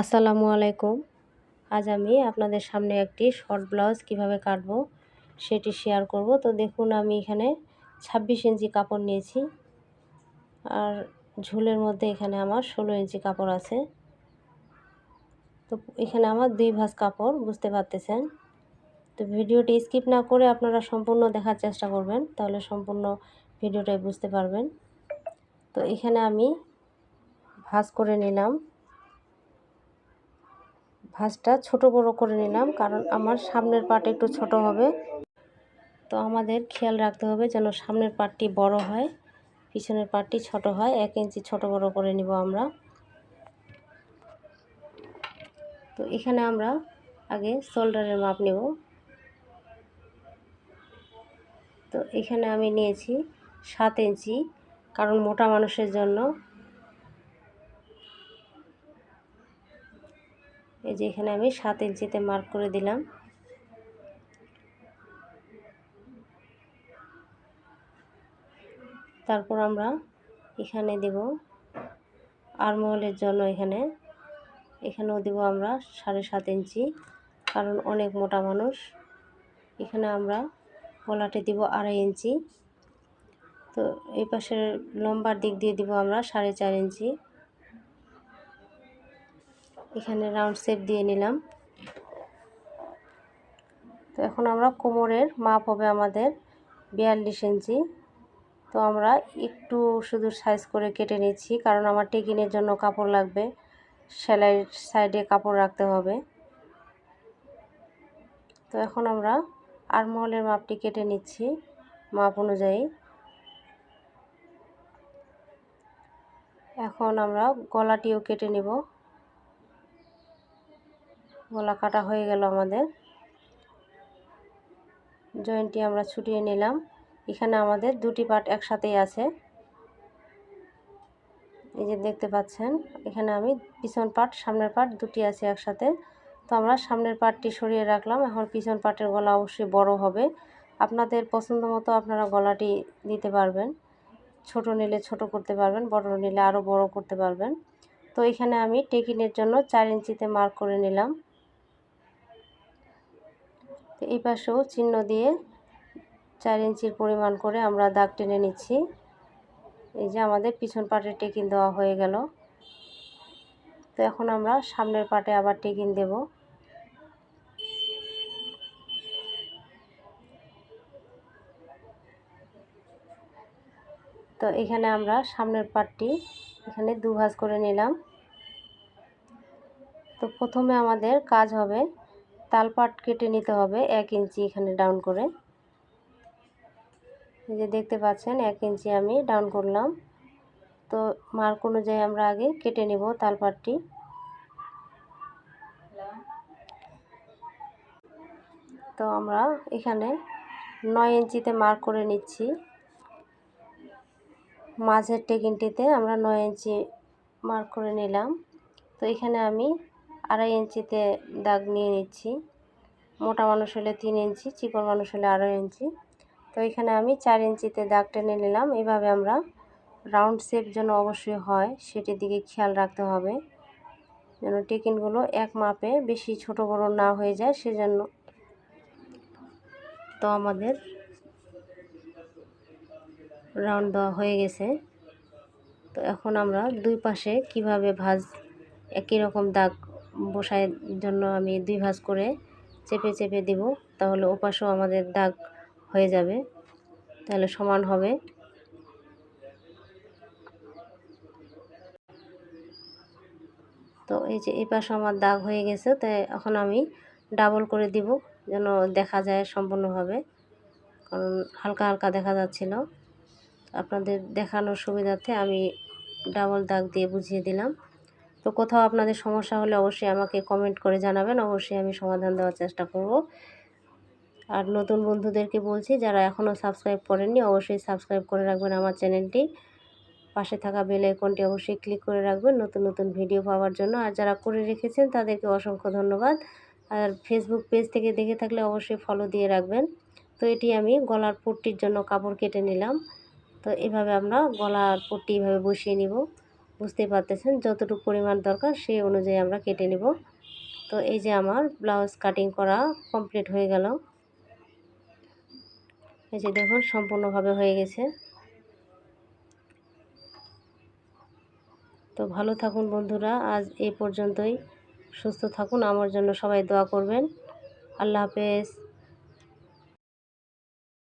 আসসালামু আলাইকুম। আজ আমি আপনাদের সামনে একটি শর্ট ব্লাউজ কীভাবে কাটবো সেটি শেয়ার করব। তো দেখুন, আমি এখানে ২৬ ইঞ্চি কাপড় নিয়েছি আর ঝুলের মধ্যে এখানে আমার ষোলো ইঞ্চি কাপড় আছে। তো এখানে আমার দুই ভাঁজ কাপড়, বুঝতে পারতেছেন? তো ভিডিওটি স্কিপ না করে আপনারা সম্পূর্ণ দেখার চেষ্টা করবেন, তাহলে সম্পূর্ণ ভিডিওটাই বুঝতে পারবেন। তো এখানে আমি ভাঁজ করে নিলাম। ভাঁজটা ছোট বড় করে নিলাম, কারণ আমার সামনের পার্ট একটু ছোট হবে। তো আমাদের খেয়াল রাখতে হবে যেন সামনের পাটটি বড় হয়, পিছনের পার্টটি ছোট হয়, এক ইঞ্চি ছোট বড় করে নিব আমরা। তো এখানে আমরা আগে শোল্ডারের মাপ নেব। তো এখানে আমি নিয়েছি সাত ইঞ্চি, কারণ মোটা মানুষের জন্য এই যে এখানে আমি সাত ইঞ্চিতে মার্ক করে দিলাম। তারপর আমরা এখানে দেব আরমহলের জন্য এখানে। এখানেও দেব আমরা সাড়ে সাত ইঞ্চি, কারণ অনেক মোটা মানুষ। এখানে আমরা গলাটে দিব আড়াই ইঞ্চি। তো এই পাশের লম্বার দিক দিয়ে দিব আমরা সাড়ে চার ইঞ্চি। এখানে রাউন্ড শেপ দিয়ে নিলাম। তো এখন আমরা কোমরের মাপ হবে আমাদের বিয়াল্লিশ ইঞ্চি। তো আমরা একটু শুধু সাইজ করে কেটে নিচ্ছি, কারণ আমার টেকিনের জন্য কাপড় লাগবে। সেলাইয়ের সাইডে কাপড় রাখতে হবে। তো এখন আমরা আরমহলের মাপটি কেটে নিচ্ছি মাপ অনুযায়ী। এখন আমরা গলাটিও কেটে নেব। গলা কাটা হয়ে গেল আমাদের। জয়েন্টটি আমরা ছুটিয়ে নিলাম। এখানে আমাদের দুটি পার্ট একসাথেই আছে। এই যে দেখতে পাচ্ছেন, এখানে আমি পিছন পার্ট সামনের পার্ট দুটি আছে একসাথে। তো আমরা সামনের পার্টটি সরিয়ে রাখলাম। এখন পিছন পার্টের গলা অবশ্যই বড় হবে। আপনাদের পছন্দ মতো আপনারা গলাটি দিতে পারবেন। ছোট নিলে ছোট করতে পারবেন, বড় নিলে আরও বড় করতে পারবেন। তো এখানে আমি টেকিনের জন্য চার ইঞ্চিতে মার্ক করে নিলাম। এই পাশেও চিহ্ন দিয়ে চার ইঞ্চির পরিমাণ করে আমরা দাগ টেনে নিচ্ছি। এই যে আমাদের পিছন পাটে টেকিন দেওয়া হয়ে গেল। তো এখন আমরা সামনের পাটে আবার টেকিন দেব। তো এখানে আমরা সামনের পাটটি এখানে দু ভাঁজ করে নিলাম। তো প্রথমে আমাদের কাজ হবে তালপাট কেটে নিতে হবে এক ইঞ্চি এখানে ডাউন করে। এই যে দেখতে পাচ্ছেন, এক ইঞ্চি আমি ডাউন করলাম। তো মার্ক অনুযায়ী আমরা আগে কেটে নেব তালপাটটি তো আমরা এখানে নয় ইঞ্চিতে মার্ক করে নিচ্ছি। মাঝের টেকিনটিতে আমরা নয় ইঞ্চি মার্ক করে নিলাম। তো এখানে আমি আড়াই ইঞ্চিতে দাগ নিয়ে নিচ্ছি। মোটা মানুষ হলে তিন ইঞ্চি, চিকন মানুষ হলে আড়াই ইঞ্চি। তো এখানে আমি চার ইঞ্চিতে দাগ টেনে নিলাম। এভাবে আমরা রাউন্ড শেপ যেন অবশ্যই হয়, সেটির দিকে খেয়াল রাখতে হবে। যেন টেকিনগুলো এক মাপে বেশি ছোট বড় না হয়ে যায়, সেজন্য তো আমাদের রাউন্ড দেওয়া হয়ে গেছে। তো এখন আমরা দুই পাশে কীভাবে ভাজ একই রকম দাগ বসায় জন্য আমি দুই ভাঁজ করে চেপে চেপে দিব, তাহলে ওপাশেও আমাদের দাগ হয়ে যাবে, তাহলে সমান হবে। তো এই যে এই পাশে আমার দাগ হয়ে গেছে তাই এখন আমি ডাবল করে দিব, যেন দেখা যায় সম্পূর্ণভাবে, কারণ হালকা হালকা দেখা যাচ্ছিল। আপনাদের দেখানোর সুবিধার্থে আমি ডাবল দাগ দিয়ে বুঝিয়ে দিলাম। তো কোথাও আপনাদের সমস্যা হলে অবশ্যই আমাকে কমেন্ট করে জানাবেন, অবশ্যই আমি সমাধান দেওয়ার চেষ্টা করব। আর নতুন বন্ধুদেরকে বলছি, যারা এখনও সাবস্ক্রাইব করেননি, অবশ্যই সাবস্ক্রাইব করে রাখবেন আমার চ্যানেলটি। পাশে থাকা বেল আইকনটি অবশ্যই ক্লিক করে রাখবেন নতুন নতুন ভিডিও পাওয়ার জন্য। আর যারা করে রেখেছেন, তাদেরকে অসংখ্য ধন্যবাদ। আর ফেসবুক পেজ থেকে দেখে থাকলে অবশ্যই ফলো দিয়ে রাখবেন। তো এটি আমি গলার পট্টির জন্য কাপড় কেটে নিলাম। তো এভাবে আমরা গলার পট্টি এভাবে বসিয়ে নিব। বুঝতেই পারতেছেন, যতটুকু পরিমাণ দরকার সেই অনুযায়ী আমরা কেটে নেব। তো এই যে আমার ব্লাউজ কাটিং করা কমপ্লিট হয়ে গেল। এই যে দেখুন, সম্পূর্ণভাবে হয়ে গেছে। তো ভালো থাকুন বন্ধুরা, আজ এই পর্যন্তই। সুস্থ থাকুন, আমার জন্য সবাই দোয়া করবেন। আল্লাহ হাফেজ।